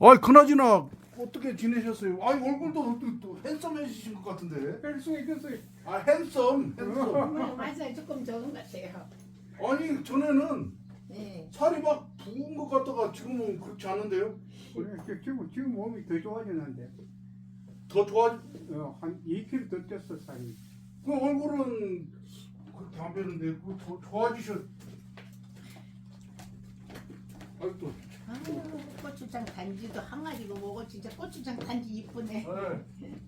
아이 그나저나 어떻게 지내셨어요? 아이 얼굴도 또, 또 핸섬해지신 것 같은데. 뺄수 있겠어요. 아 핸섬, 핸섬. 어, 맞아요. 조금 적은 것 같아요. 아니 전에는 네. 살이 막 부은 것 같다가 지금은 그렇지 않은데요? 그래, 지금 지금 몸이 더 좋아졌는데 더 좋아. 어, 한 2kg 더 쪘어 살이. 그 얼굴은 그렇게 안 뵈는데 그더 좋아지셨. 아이 또. 아유, 고추장 단지도 항아리고 뭐고 진짜 고추장 단지 이쁘네. 네.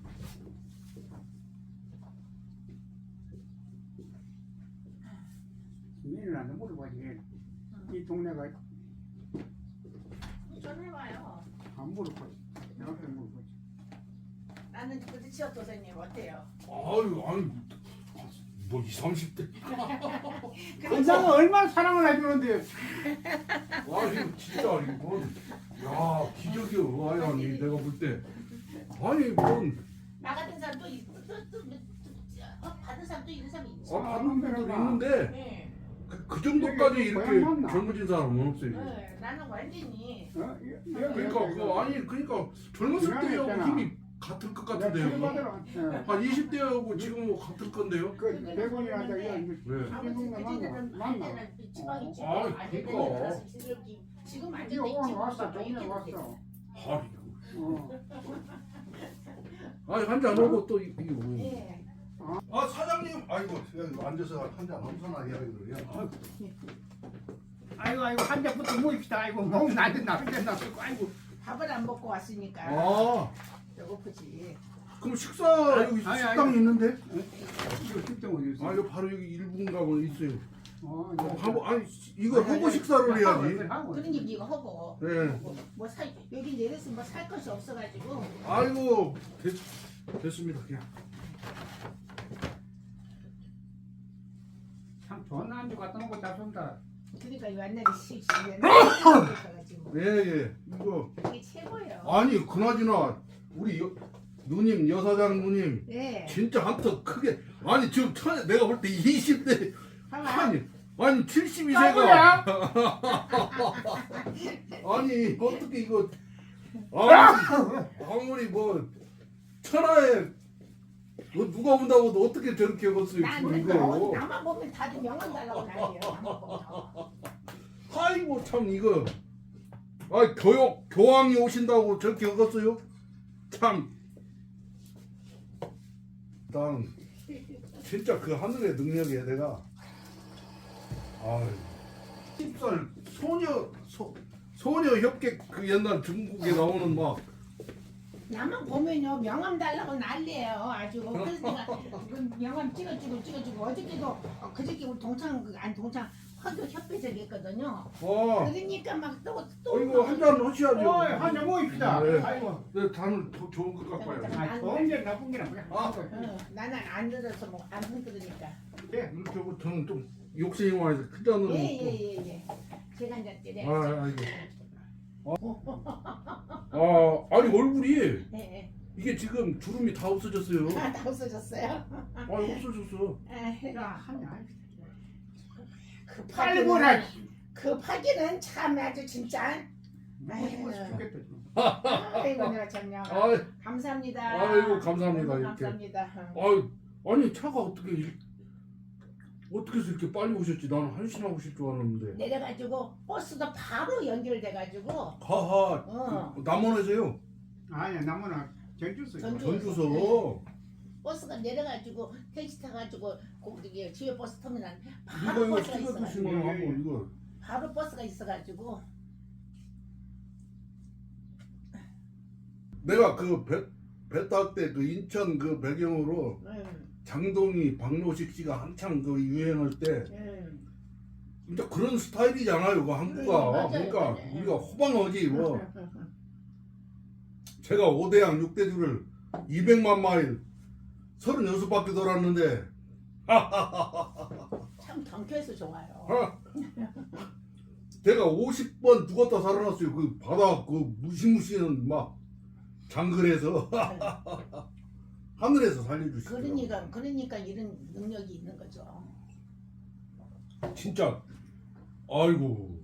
민이한테 물어봐지. 이 동네가 전해봐요. 안 물어봐지. 나한테 물어봐지. 나는 그때 치어 도사님 어때요? 아유 아니 뭐 20, 30대. 건강은 얼마나 사랑을 해주는데 와 이거 진짜 이거 뭔. 야 기적이야 아야 니 내가 볼 때. 아니 뭔. 나 같은 사람도 있- 또, 또, 또, 어, 받은 사람도 있는 사람이 있지. 아 받는 분들도 있는데 네. 그, 그 정도까지 이렇게 젊어진 사람은 없어요. 네, 나는 완전히 어? 여- 여- 그러니까 여기 그 아니 그러니까 젊었을 때 하고 힘이 같을 것 같은데요. 뭐. 한 20대하고 지금 뭐 같을 건데요. 그 대본이란다 이거 이거 네. 아무튼 만나, 그때는 만나. 완전한 지방이 지 아, 안 되는 그러니까. 거라서 지금 지금 완전 이거 오늘 내 왔어 지금 이렇게 왔어. 아이고. 어. 아니 한잔 하고 또 이- 이거 뭐. 예. 아 사장님 아이고 여기 앉아서 한잔 엄선하 이야기를 해요. 아이고 아이고 한 잔부터 모입시다. 아이고 몸 나한테 나한테 나고 아이고. 밥을 안 먹고 왔으니까 아 배고프지. 그럼 식사 여기 아니, 식당 아니. 있는데? 이거 식당 어디 있어? 아 이거 바로 여기 일분가 뭐 있어요. 어, 어, 하고 아니 이거 하고 식사를 해야지. 그런 얘기 이거 하고 네. 뭐살 여기 내려서 뭐 살 것이 없어가지고 아이고 됐, 됐습니다 그냥. 참 좋은 안주 갖다 놓고 잘 쏜다. 그러니까 옛날에 시시에 가지고 예예 이거 이게 최고예요. 아니 그나저나 우리 여, 누님 여사장 누님 네. 진짜 한턱 크게 아니 지금 천 내가 볼 때 20대 봐봐. 아니 아니 72세가 까불이야? 아니 어떻게 이거 아무리, 아무리 뭐 천하에 뭐 누가 온다고도 어떻게 저렇게 어디 이거 나만 보면 다들 명언 달라고. 나만 보면. 아이고 참 이거 아 교육 교황이 오신다고 저렇게 걷었어요 참. 나는 진짜 그 하늘의 능력에 내가. 아유. 10살 소녀 소, 소녀 협객 그 옛날 중국에 나오는 막. 나만 보면요 명함 달라고 난리예요 아주. 그래서 내가 그 명함 찍어주고 찍어주고 어저께도 어, 그저께 우리 동창 그안 동창 화교 협회적이 있거든요 와, 그러니까 막또또 어, 이거 한잔 하셔야죠. 어이 한잔 모입시다. 네. 아이고. 네, 다는 더 좋은 것 갖고 와요. 아 좋은 게 나쁜 게 나쁘냐. 아. 어, 나는 안 들어서 뭐안 흔들으니까 예. 이렇게 하고 저는 좀 욕심이 많아서 큰 잔으로 먹고. 예예예예 제가 한잔 아, 때려야죠 아이고. 아, 아니 얼굴이 예, 이게 지금 주름이 다 없어졌어요. 예. 아, 다 없어졌어요 아, 없어졌어. 에, 야 한잔. 급하기는 급하기는 참 아주 진짜. 지금. 아이고 내가 정녕 아, 감사합니다 아이고, 감사합니다, 아이고, 이렇게. 감사합니다 아, 아니 차가 어떻게 이- 어떻게 해서 이렇게 빨리 오셨지? 나는 한 시나 오실 줄 알았는데. 내려가지고 버스도 바로 연결돼가지고 하하, 어. 그 남원에서요. 아니야 나무나 전주서. 전주. 전주서. 버스가 내려가지고 택시 타가지고 거기 지회 버스 터미널 이거 바로 이거 버스가 찍어 있어가지고. 한번 이거. 바로 버스가 있어가지고 내가 그 그배배탈때 그 인천 그 배경으로 음, 장동희 박노식 씨가 한창 그 유행할 때 음. 진짜 그런 스타일이잖아요 그 한국가 음, 맞아요, 그러니까 맞아요. 우리가 호방하지 뭐 제가 5대양 6대주를 200만 마일 36바퀴 돌았는데. 참 경쾌해서 좋아요. 어? 제가 50번 죽었다 살아났어요. 그 바다 그 무시무시한 막 장글에서. 하늘에서 살려주시더라고요 그러니까 그러니까 이런 능력이 있는 거죠. 진짜. 아이고.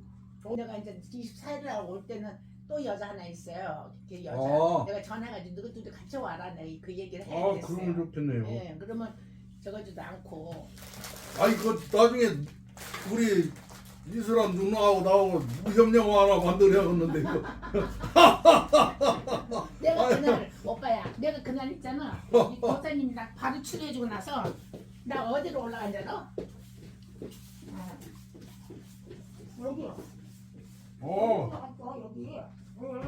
내가 이제 24일날 올 때는 또 여자 하나 있어요. 그 여자. 아. 내가 전화가지고 너희 둘이 같이 와라. 내가 그 얘기를 아 해야 됐어요. 그러면 좋겠네요. 예, 그러면 저거지도 않고 아 이거 나중에 우리 이슬람 누나하고 나하고 무협 영화 하나 만들어야겠는데 이거. 내가 그날 오빠야 내가 그날 있잖아 이 도사님이 나 바로 치료해주고 나서 나 어디로 올라간 줄 알아? 아, 여기 어. 올라갔어 여기 응,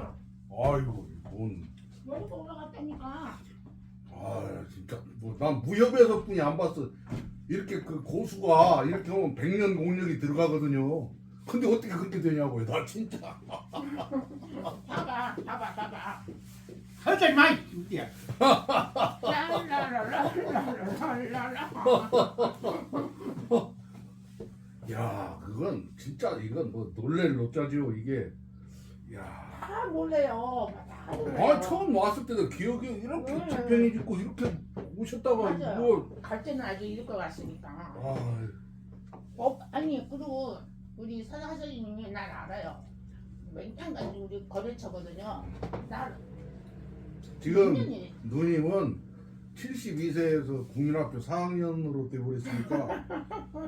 아이고 뭔. 여기도 올라갔다니까 아 진짜 뭐 난 무협에서뿐이 안 봤어. 이렇게 그 고수가 이렇게 하면 백년 공력이 들어가거든요. 근데 어떻게 그렇게 되냐고요. 나 진짜. 봐봐 봐봐 봐봐 하지 마 이제 랄랄랄랄랄랄랄라 야 그건 진짜 이건 뭐 놀랄 노짜지요 이게. 야. 다 몰래요 다 몰래요 아 처음 왔을 때도 기억이 이렇게 응. 집행이 짓고 이렇게 오셨다가 맞아요. 뭐. 갈 때는 아주 이럴 것 같으니까 아 어, 아니 그리고 우리 사장님이 날 알아요. 맨땅까지 우리 거래처거든요. 날 지금 누님은 72세에서 국민학교 4학년으로 돼버렸으니까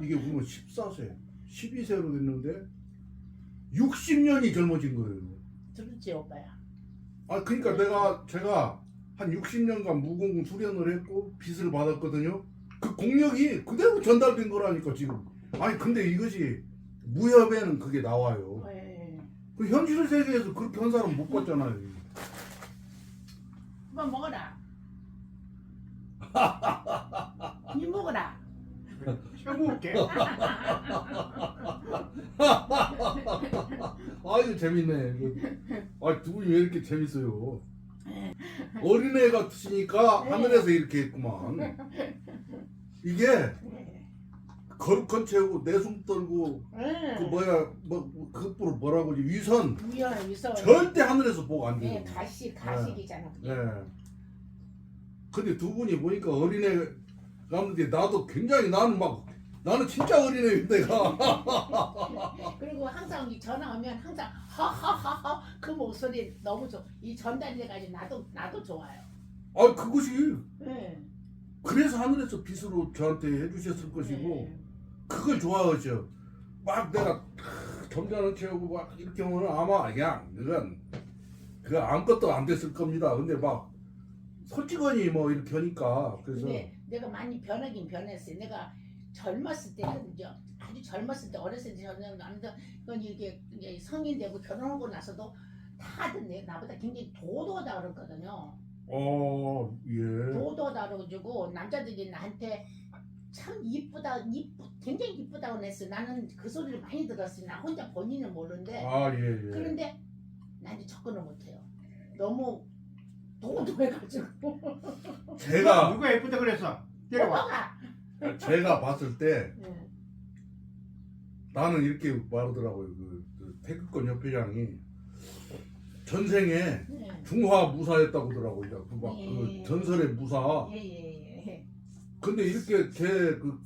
이게 보면 14세, 12세로 됐는데 60년이 젊어진 거예요. 들었지 오빠야. 아 그러니까 내가 제가 한 60년간 무공 수련을 했고 빚을 받았거든요. 그 공력이 그대로 전달된 거라니까 지금. 아니 근데 이것이 무협에는 그게 나와요. 예. 그 현실 세계에서 그렇게 한 사람 못 봤잖아요. 한번 먹어라. 니 먹어라. 해볼게 아이고 재밌네. 이거. 아, 두 분이 왜 이렇게 재밌어요? 어린애 같으시니까 네. 하늘에서 이렇게 했구만. 이게 예. 거룩한 채우고 내숭 떨고 예. 그 뭐야 뭐 그것으로 뭐라고 하지 위선 위험 위성. 절대 하늘에서 복안 예, 돼요. 가시 가식이잖아. 그게. 네. 근데 두 분이 보니까 어린애 가는데 나도 굉장히 나는 막 나는 진짜 어린애인데 가. 그리고 항상 이 전화 오면 항상 하하하하 그 목소리 너무 좋. 이 전달돼가지고 나도 나도 좋아요. 아 그것이 예. 그래서 하늘에서 빛으로 저한테 해주셨을 것이고 예. 그걸 좋아하죠. 막 내가 크, 점잖은 채우고 막 이렇게 하면 아마 그냥 그건 그거 아무것도 안 됐을 겁니다. 근데 막 솔직하니 뭐 이렇게 하니까 그래서 근데 내가 많이 변하긴 변했어요. 내가 젊었을 때는 이제 아주 젊었을 때 어렸을 때 저는 남자 그건 이게 이제 성인 되고 결혼하고 나서도 다들 내 나보다 굉장히 도도하다 그랬거든요. 어 예. 도도하다 그러고 남자들이 나한테 참 이쁘다 이쁘 굉장히 이쁘다고 했어. 나는 그 소리를 많이 들었어요. 나 혼자 본인은 모르는데 아 예 예. 그런데 난 이제 접근을 못해요. 너무 도도해가지고 제가 누가 예쁘다 그랬어 데려와 오빠가 제가 봤을 때 예. 나는 이렇게 말하더라고요. 그, 그 태극권 협회장이 전생에 예. 중화 무사였다고 하더라고요. 그막 예. 그 전설의 무사. 예, 예, 근데 이렇게 제그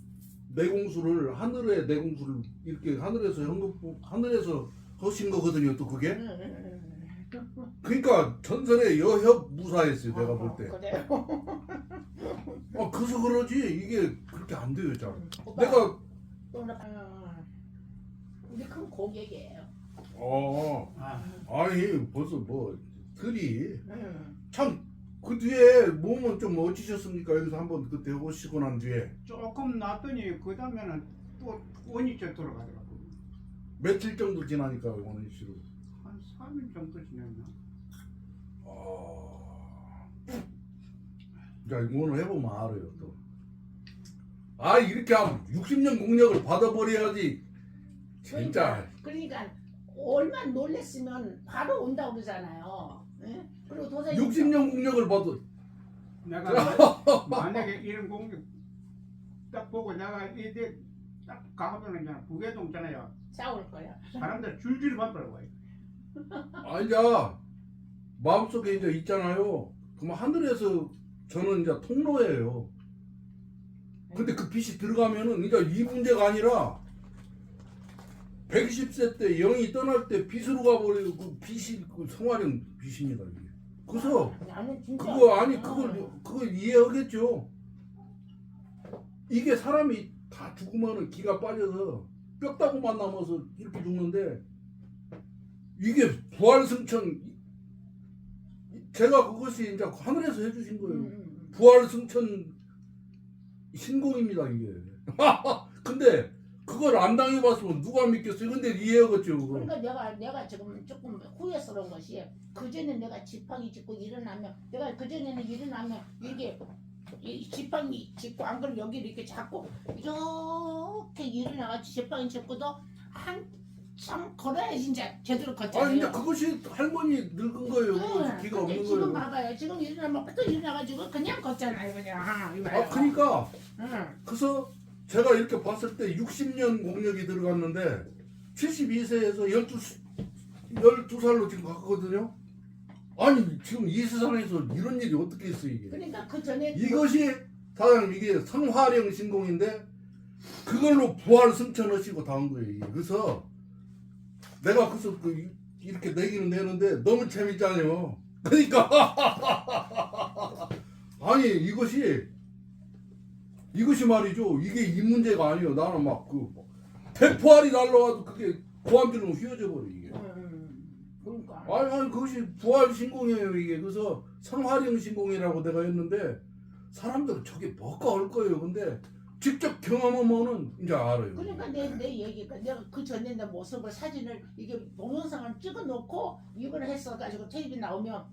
내공수를 하늘의 내공수를 이렇게 하늘에서 현금 하늘에서 하신 거거든요. 또 그게. 예. 그러니까 전설의 여협 무사였어요. 내가 볼 때. 어, 그래요. 아 그래서 그러지 이게 그렇게 안 돼요, 잘. 오빠, 내가 또 나- 어, 우리 큰 고객이에요. 어 아, 아니 벌써 뭐 들이 응. 참 그 뒤에 몸은 좀 어찌셨습니까? 여기서 한번 그때 오시고 난 뒤에 조금 놨더니 그 다음에는 또 원위쳐 돌아가더라고 며칠 정도 지나니까 원희 씨로. 한 3일 정도 지났나 아. 자 이거는 해보면 알아요 또. 아 이렇게 하면 60년 공력을 받아버려야지. 진짜. 그러니까 얼마 놀랬으면 바로 온다고 그러잖아요. 예? 그리고 도사님 60년 공력을 받아. 내가 만약에 이런 공격 딱 보고 내가 이제 딱 가면은 그냥 부계동 있잖아요 싸울 거야. 사람들 줄줄 받더라고 아니자 마음속에 이제 있잖아요. 그럼 하늘에서 저는 이제 통로예요. 근데 그 빛이 들어가면은 이제 이 문제가 아니라 110세 때 영이 떠날 때 빚으로 가버리고 그 빚이 그 성화령 빚입니다 이게. 그래서 나는 진짜 그거 아니 어. 그걸 그걸 이해하겠죠. 이게 사람이 다 죽으면은 기가 빠져서 뼈다구만 남아서 이렇게 죽는데 이게 부활승천 제가 그것이 이제 하늘에서 해주신 음, 거예요. 음, 음. 부활승천 신공입니다 이게. 근데 그걸 안 당해봤으면 누가 믿겠어요? 근데 이해하겠죠 그거. 그러니까 내가 내가 지금 조금 후회스러운 것이 그 전에 내가 지팡이 짚고 일어나면 내가 그 전에는 일어나면 이게 이 지팡이 짚고 안 그러면 여기를 이렇게 잡고 이렇게 일어나가지고 지팡이 짚고도 한 참 걸어야 진짜 제대로 아 걷잖아요. 이제 그것이 할머니 늙은 거예요. 그것이 응, 기가 근데 없는 지금 거예요. 봐봐요. 지금 일어나면 또 일어나가지고 그냥 걷잖아요, 그냥. 아, 이거 아 그러니까 응. 그래서 제가 이렇게 봤을 때 60년 공력이 들어갔는데 72세에서 12, 12살로 지금 갔거든요. 아니 지금 이 세상에서 이런 일이 어떻게 있어 이게. 그러니까 그 전에 이것이 사장님 이게 성화령 신공인데 그걸로 부활 승천하시고 다한 거예요. 이게. 그래서 내가 그래서 그 이- 이렇게 내기는 내는데 너무 재밌잖아요. 그러니까 아니 이것이 이것이 말이죠. 이게 이 문제가 아니에요. 나는 막그 대포알이 날라와도 그게 고함줄로 휘어져 버려 이게. 음, 그러니까. 아니, 아니 그것이 부활 신공이에요 이게 그래서 성화령 신공이라고 내가 했는데 사람들은 저게 뭐가 할 거예요 근데 직접 경험하면은 이제 알아요. 그러니까 내, 내 얘기가 내가 그 전에 내 모습을 사진을 이게 동영상을 찍어 놓고 이걸 했어 가지고 테레비 나오면.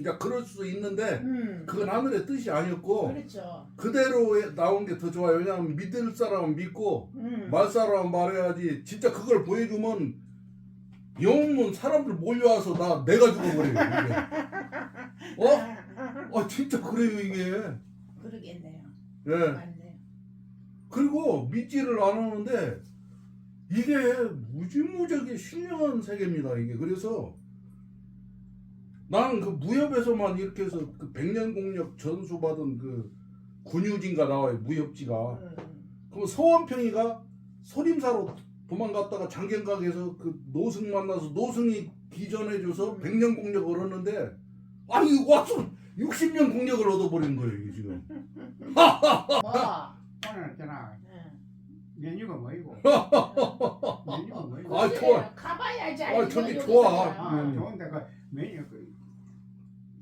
이제 그럴 수 있는데 음. 그건 하늘의 뜻이 아니었고 그렇죠. 그대로 나온 게 더 좋아요. 왜냐하면 믿을 사람은 믿고 음. 말 사람은 말해야지 진짜 그걸 보여주면 영문 사람들 몰려와서 나 내가 죽어버려요 이게. 어? 아 진짜 그래요 이게. 그러겠네요. 예. 맞네 그리고 믿지를 않았는데 이게 무지무지하게 신령한 세계입니다 이게 그래서 나는 그 무협에서만 이렇게 해서 그 백년 공력 전수 받은 그 군유진가 나와요 무협지가 음. 그럼 서원평이가 소림사로 도망갔다가 장경각에서 그 노승 만나서 노승이 기전해줘서 음. 백년 공력을 얻었는데 아니 와서 60년 공력을 얻어버린 거예요 이게 지금 뭐 오늘 있잖아 응. 메뉴가 뭐이고 메뉴가 뭐이고 아, 좋아. 가봐야지 아, 알지, 저기 좋아. 그냥. 아 음. 좋은데 그 메뉴 그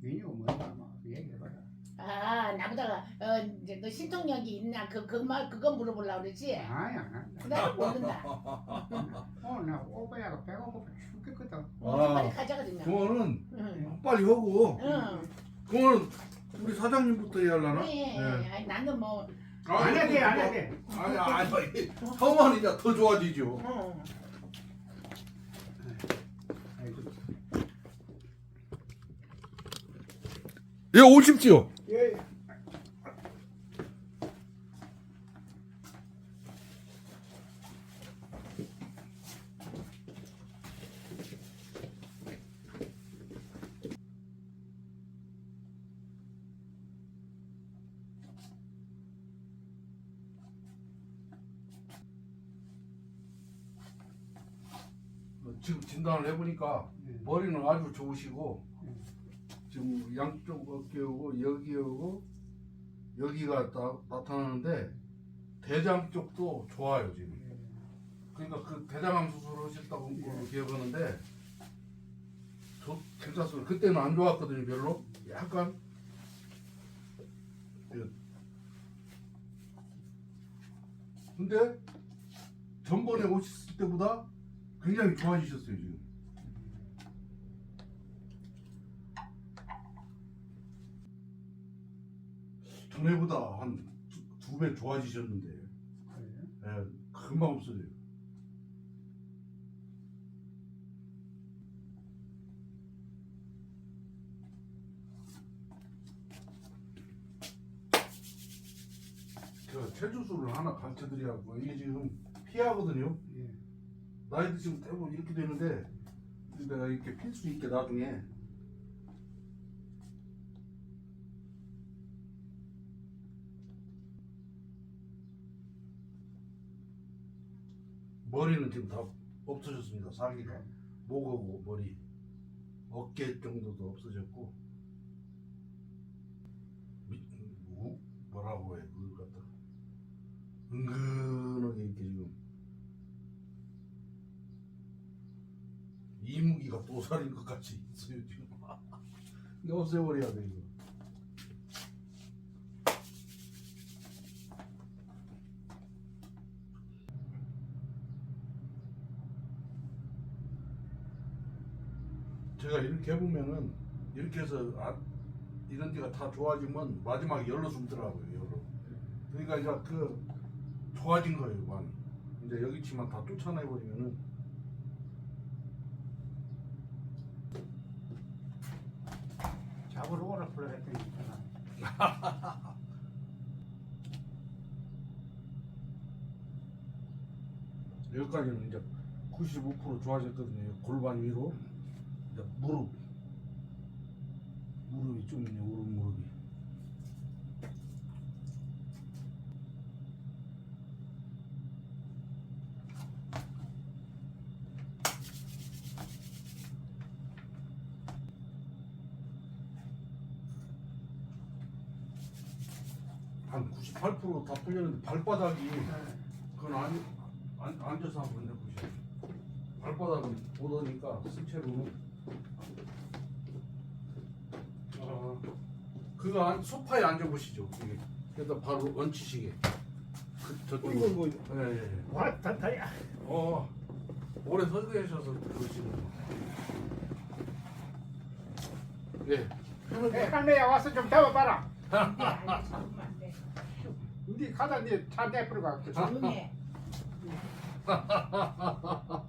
메뉴가 뭐야 뭐 얘기해봐라 아 나보다가 어, 이제 그 신통력이 있나 그 그말 그거 물어보려고 그러지 안 한다 나는 모른다 오늘 나 오빠야가 배고파 죽겠거든 어, 아. 빨리 가자거든요 그거는 응. 빨리 하고 응. 그거는 우리 사장님부터 해야 하려나? 네. 아니, 나는 뭐 안 해야 돼안 해야 돼 아니 아니 하면 이제 더 좋아지죠 응. 아이고. 예 오십시오 예. 진단을 해보니까 예. 머리는 아주 좋으시고 지금 양쪽 어깨하고 여기하고 여기가 나, 나타나는데 대장 쪽도 좋아요 지금. 그러니까 그 대장암 수술을 하셨다고 걸로 기억하는데 저 괜찮습니다. 그때는 안 좋았거든요 별로. 약간 그- 근데 전번에 오셨을 때보다 굉장히 좋아지셨어요 지금 전에보다 한 두 배 좋아지셨는데 그래요? 예, 금방 없어져요. 제가 체주술을 하나 가르쳐 드리라고 이게 지금 피하거든요. 예. 나이도 지금 대부분 이렇게 되는데 내가 이렇게 필 수 있게 나중에 머리는 지금 다 없어졌습니다. 사기가. 목하고 머리. 어깨 정도도 없어졌고. 미, 우, 뭐라고 해 그걸 갖다. 은근하게 이렇게 지금 이무기가 도살인 것 같이 있어요 지금. 이거 없애버려야 돼 이거. 제가 이렇게 해보면은 이렇게 해서 아, 이런 데가 다 좋아지면 마지막에 열로 숨더라고요 열로. 그러니까 이제 그 좋아진 거예요 많이. 이제 여기 치만 다 쫓아내버리면은 잡으러 오라 불러했더니 있잖아. 여기까지는 이제 95% 좋아졌거든요. 골반 위로. 이제 무릎. 무릎이 좀 있네 오른 무릎이 한 98%다 풀렸는데 발바닥이 그건 아니 안, 앉아서 한번 해보세요. 발바닥은 보더니까 수채로. 아, 그거 안, 소파에 앉아보시죠. 이게. 그래서 바로 얹히시게. 그, 저쪽. 이거, 이거, 예, 예, 예. 와, 다다야. 어, 오래 서 계셔서 그러시는 거. 예. 편하게. 할매야 와서 좀 잡아봐라. 안 돼. 네 가다 네차 내버려 가. 조용히 해.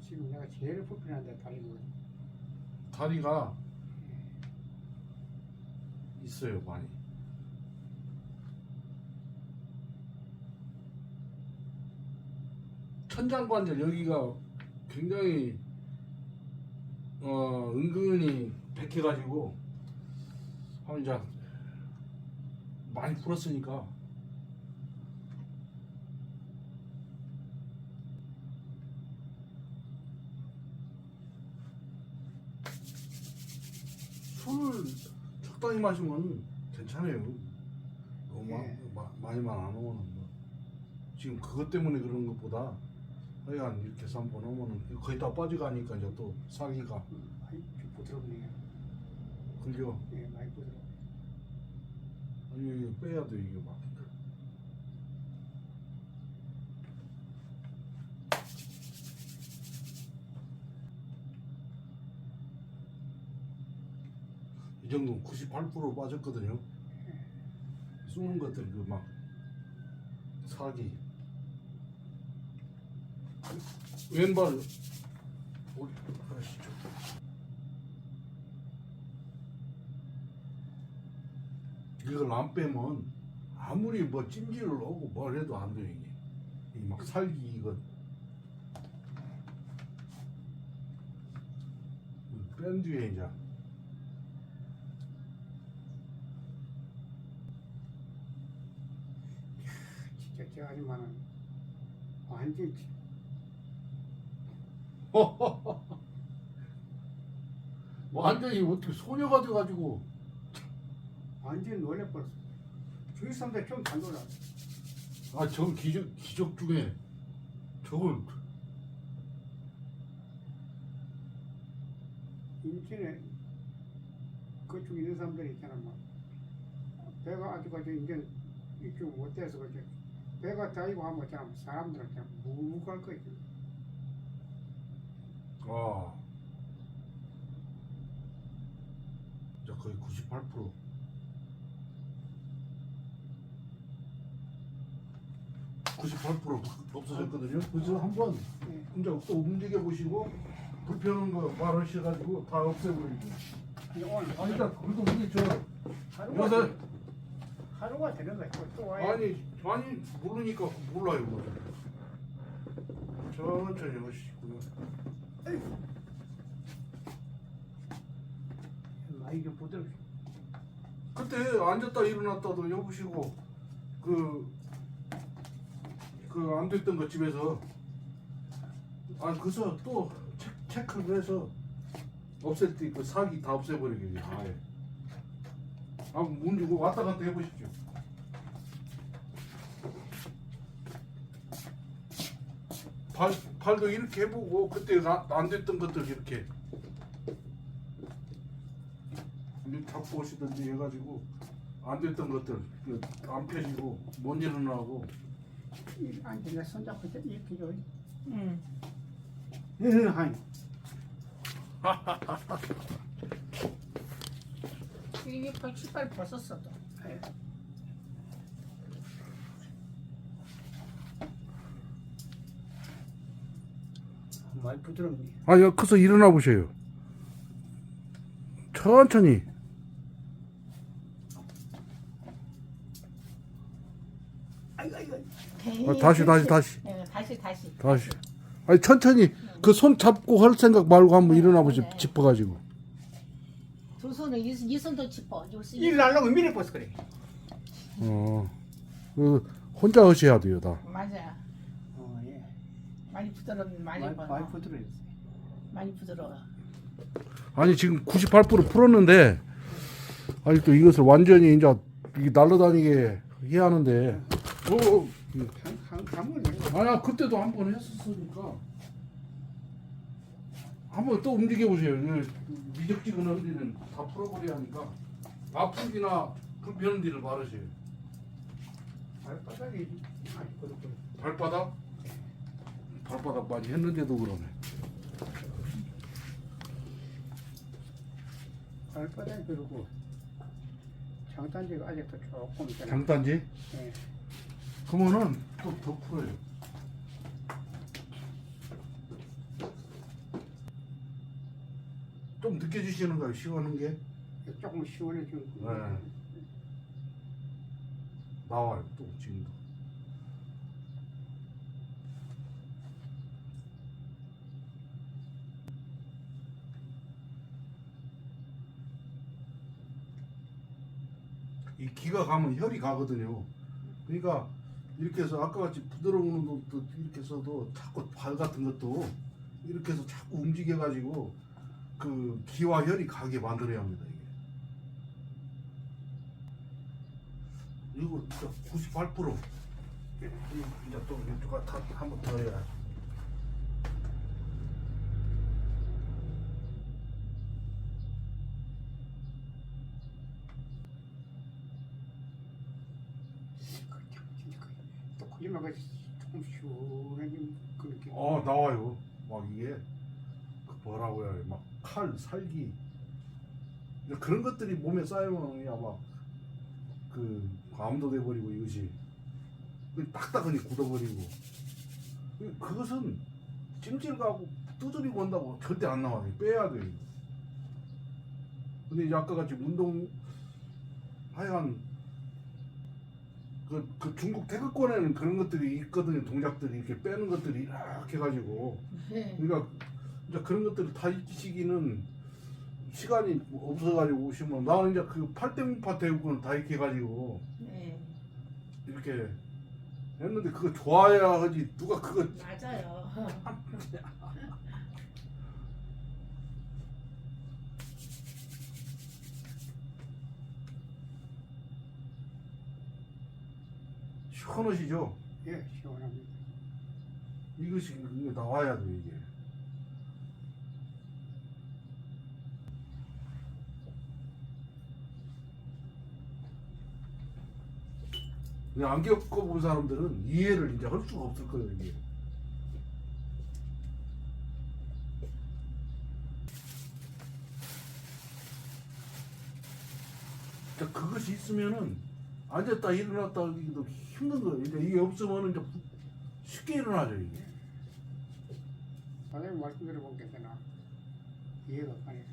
지금 내가 제일 불편한데 다리고. 다리가 있어요, 많이. 천장관절 여기가 굉장히 어 은근히 백해가지고 혼자 많이 풀었으니까 술을 적당히 마시면 괜찮아요. 너무 예. 마, 마, 많이만 안 오면 뭐. 지금 그것 때문에 그런 것보다 하여간 이렇게 한번 오면은 거의 다 빠져가니까 이제 또 사기가 많이 좀 부드럽네. 걸려. 예, 많이 부드러 워. 아니 이거 빼야 돼 이게 막. 이 정도면 98% 빠졌거든요. 숨은 것들 그 막 사기. 왼발 올 하시죠. 이걸 안 빼면 아무리 뭐 찜질을 하고 뭘 해도 안 돼요 이게. 이 막 살기 이거 뺀 뒤에 이제. 진짜 저 아줌마는 완전 지- 완전히 어떻게 소녀가 돼가지고 완전 놀래버렸어. 주위 사람들 좀다 놀라. 아저 기적 기적 중에 저걸 인천에 그쪽 있는 사람들이 있잖아 뭐 배가 아직까지 이제 이쪽 못 돼서 그지 배가 다이고 하면 있잖아 사람들은 그냥 무무할 거 있지 아 이제 거의 98% (98% 없어졌거든요. 그래서 한번 예. 이제 또 움직여 보시고 불편한 거 말하셔가지고 다 없애버리고. 아니, 아 일단 그래도 우리 저 하루가, 여덟 하루가 되는 거야 또, 또 와야 아니 아니 모르니까 몰라요. 뭐. 천천히 하시고요. 많이 좀 부드럽게 그때 앉았다 일어났다도 해보시고 그, 그그안 됐던 것 집에서. 아 그래서 또 체, 체크를 해서 없앨 때 그 사기 다 없애버리게 아예. 아문 주고 왔다 갔다 해보십시오. 발, 발도 이렇게 해보고 그때 나- 안 됐던 것들 이렇게. 잡고 오시든지 해가지고 안 됐던 것들 그안 펴지고 못 일어나고 내 손잡고 이렇게 이렇게 줘. 응. 예, 아니. 이게 88 벗었어도. 예. 많이 부드럽네. 아니 커서 일어나 보세요 천천히 아, 다시, 다시, 다시. 네, 다시 다시. 다시 아니 천천히 그 손 잡고 할 생각 말고 한번 일어나 보세요 짚어가지고 두 손을 이, 이 손도 짚어. 요일 날라고 미리 벗어 그래. 어, 그 혼자 하셔야 돼요 다 맞아. 어 예. 많이 부드러운 많이 많이, 많이, 많이 부드러워. 많이 부드러워. 아니 지금 98% 풀었는데 아니 또 이것을 완전히 이제 이게 날라다니게 해야 하는데 어, 어. 아니야 그때도 한 번 했었으니까 한번 또 움직여 보세요. 미적지근한 데는 다 풀어버려야 하니까 아프기나 불편한 데를 바르세요. 발바닥이. 발바닥? 발바닥 많이 했는데도 그러네. 발바닥이 그러고 장단지가 아직도 조금 있잖아. 장단지? 예. 그러면은 또 더 풀어요. 좀 거예요, 시원한 게? 조금 시원해지고. 네. 나와요, 또 지금도. 이 기가 가면 혈이 가거든요. 그러니까 이렇게 해서 아까 같이 부드러운 것도 이렇게 해서도 자꾸 발 같은 것도 이렇게 해서 자꾸 움직여 가지고 그 기와 혈이 가게 만들어야 합니다 이게. 이거 진짜 98% 이제 또 이쪽 한번 더 해야 또 거짓말 같이 조금 시원해진 그 느낌. 어 나와요. 막 이게 그 뭐라고 해야 막칼 살기. 이제 그런 것들이 몸에 쌓이면 아마 그 암도 돼버리고 이것이 그 딱딱하니 굳어버리고. 그- 그것은 찜질 가고 두드리고 온다고 절대 안 나와요. 빼야 돼요. 근데 이제 아까 같이 운동 하여간 그, 그 중국 태극권에는 그런 것들이 있거든요 동작들이 이렇게 빼는 것들이 이렇게 해가지고 네. 그러니까 이제 그런 것들을 다 익히시기는 시간이 없어가지고 오시면 나는 이제 그 팔대문파 대국은 다 익혀가지고 네. 이렇게 했는데 그거 좋아야 하지 누가 그거 맞아요. 시원하시죠? 예, 시원합니다. 이것이 이게 나와야 돼 이게. 근데 안 겪어본 사람들은 이해를 이제 할 수가 없을 거예요 이게. 자, 그것이 있으면은 앉았다 일어났다 하기도 힘든 거예요. 이제 이게 없으면은 이제 쉽게 일어나죠 이게. 선생님 말씀 들어보니까 되나 이해가 가네.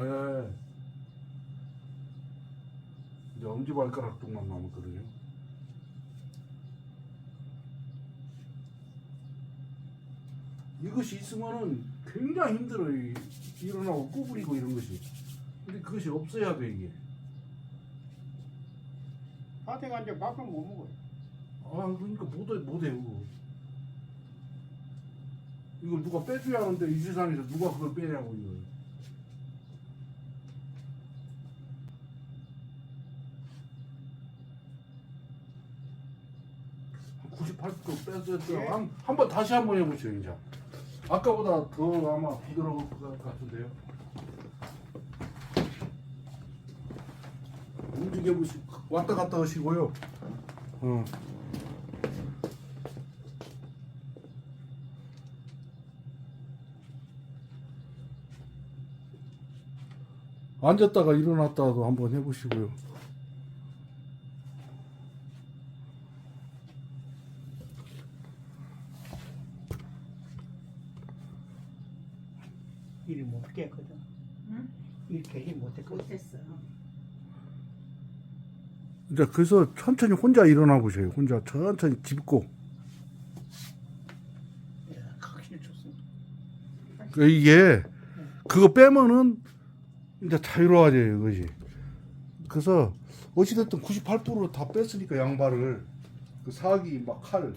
예. 이제 엄지발가락동만 남았거든요. 이것이 있으면은 굉장히 힘들어요. 이- 일어나고 구부리고 이런 것이. 근데 그것이 없어야 돼 이게. 밭에 가 이제 밥을 못 먹어요. 아 그러니까 못해 못해요. 이거 누가 빼줘야 하는데 이 세상에서 누가 그걸 빼냐고 이거. 한 98도 뺐어요. 한, 한 번 다시 한 번 해보세요, 이제. 아까보다 더 아마 부드러울 것 같은데요. 움직여 보시 왔다 갔다 하시고요. 어. 앉았다가 일어났다도 한번 해보시고요. 일을 못했거든. 응? 일 되게 못했거든. 못했어. 이제 그래서 천천히 혼자 일어나 보세요. 혼자 천천히 짚고 야, 확실히 좋습니다. 그 이게 그거 빼면은 이제 자유로워져요, 이것이. 그래서 어찌됐든 98%다 뺐으니까 양발을 그 사기 막 칼.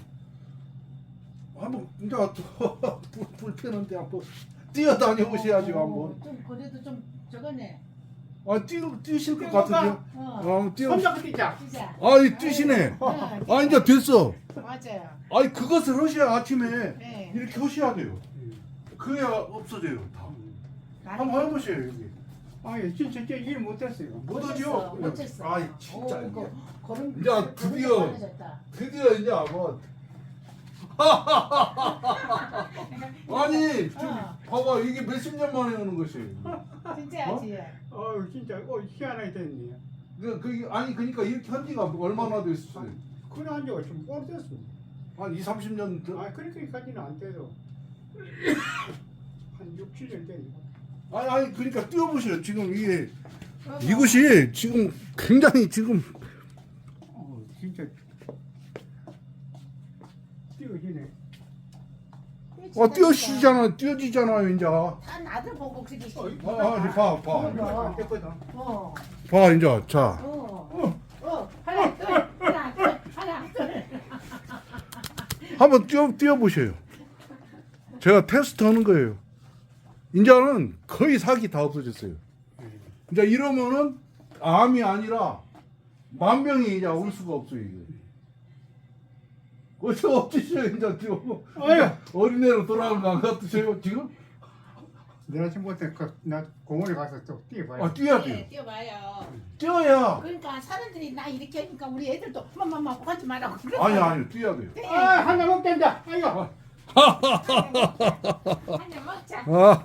한번 이제 또 불- 불편한데 한번 뛰어다녀 보셔야죠 어, 한번. 좀 그래도 좀 저거네. 아 뛰, 뛰실 것. 같은데요? 어. 어, 한번 뛰어. 손잡고 뛰자. 진짜. 아이 뛰시네. 어, 아 이제 됐어. 맞아요. 아니 그것을 하셔야 아침에 네. 이렇게 하셔야 돼요. 그래야 없어져요 다. 한번 해보세요 여기. 아니 진짜 진짜 일 못했어요. 못 하죠? 못했어. 아이 진짜 오, 이게. 그, 걸음, 이제 드디어. 드디어 이제 뭐 아니 좀 어. 봐봐 이게 몇십 년 만에 오는 것이. 진짜지. 어우 진짜 어 희한하게 됐네. 그, 그 아니 그러니까 이렇게 한 지가 얼마나 됐어요? 그래 한 지가 좀 오래됐어. 한 2, 30년 더? 아 그렇게까지는 안 돼도 한 6, 7년 되니까. 아니 아니 그러니까 뛰어보세요 지금 이게 이것이 지금 굉장히 지금 어 진짜 뛰어지네. 어 뛰어지잖아 뛰어지잖아요 이제 아난 아들 보고 그렇게 어, 아니 봐 봐. 됐거든. 어. 봐 이제 자 어. 어. 하나 둘 하나 둘 하나 둘. 한번 뛰어 뛰어 보세요. 제가 테스트 하는 거예요. 이제는 거의 사기 다 없어졌어요. 이제 이러면은 암이 아니라 만병이 이제 올 수가 없어요 이게. 어째 없으셔요 이제 지금 아유. 어린애로 돌아간 거안 같으세요 지금? 내가 지금부터 그나 공원에 가서 또 뛰어봐요. 아 뛰어야 네, 돼요. 뛰어봐요. 뛰어야. 그러니까 사람들이 나 이렇게 하니까 우리 애들도 엄마마 하지 말라고 그래. 아니 아니 뛰어야 돼요. 아, 하나 먹된다. 아이고. 한잔 먹자. 아